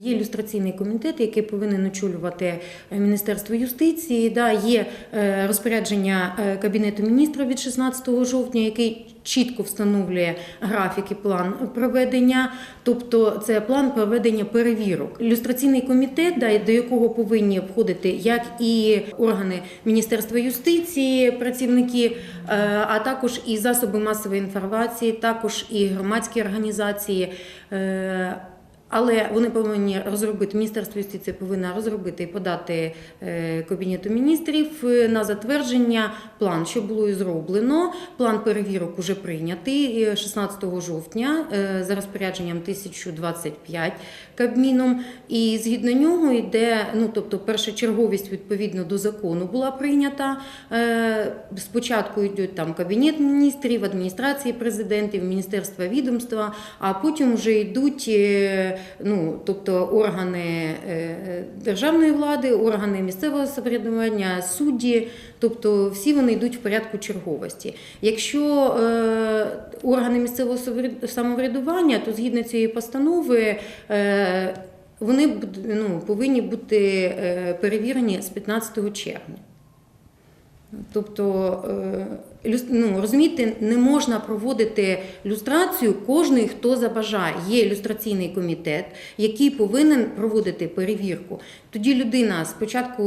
Є ілюстраційний комітет, який повинен очолювати е, Міністерство юстиції. Да, є е, розпорядження е, Кабінету міністрів від 16 жовтня, який чітко встановлює графік і план проведення, тобто це план проведення перевірок. Ілюстраційний комітет, да, до якого повинні входити як і органи Міністерства юстиції, працівники, а також і засоби масової інформації, також і громадські організації. Але вони повинні розробити Міністерство юстиції повинно розробити і подати е, Кабінету міністрів е, на затвердження план, що було і зроблено. План перевірок уже прийнятий е, 16 жовтня е, за розпорядженням 1025 Кабміном. І згідно нього йде, ну тобто першочерговість відповідно до закону була прийнята. Спочатку йдуть там Кабінет міністрів, адміністрації президентів, міністерства відомства, а потім вже йдуть. Е, ну, тобто органи е, державної влади, органи місцевого самоврядування, судді, тобто всі вони йдуть в порядку черговості. Якщо е, органи місцевого самоврядування, то згідно цієї постанови. Е, вони ну, повинні бути е, перевірені з 15 червня. Тобто, е, ну, розумієте, не можна проводити люстрацію кожний, хто забажає. Є люстраційний комітет, який повинен проводити перевірку. Тоді людина спочатку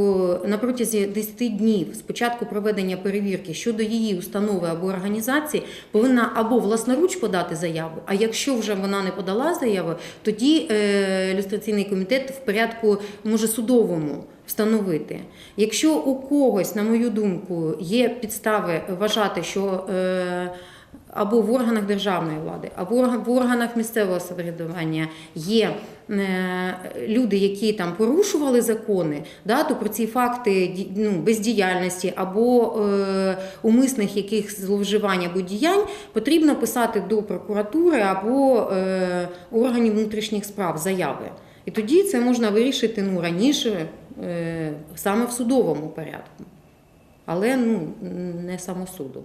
на протязі 10 днів, спочатку проведення перевірки щодо її установи або організації, повинна або власноруч подати заяву. А якщо вже вона не подала заяву, тоді е, люстраційний комітет в порядку може судовому встановити. Якщо у когось, на мою думку, є підстави вважати, що е, або в органах державної влади, або в органах місцевого самоврядування є е, люди, які там порушували закони, да, то про ці факти ну, бездіяльності або е, умисних яких зловживань або діянь потрібно писати до прокуратури або е, органів внутрішніх справ заяви. І тоді це можна вирішити ну, раніше, саме в судовому порядку, але ну, не самосудом.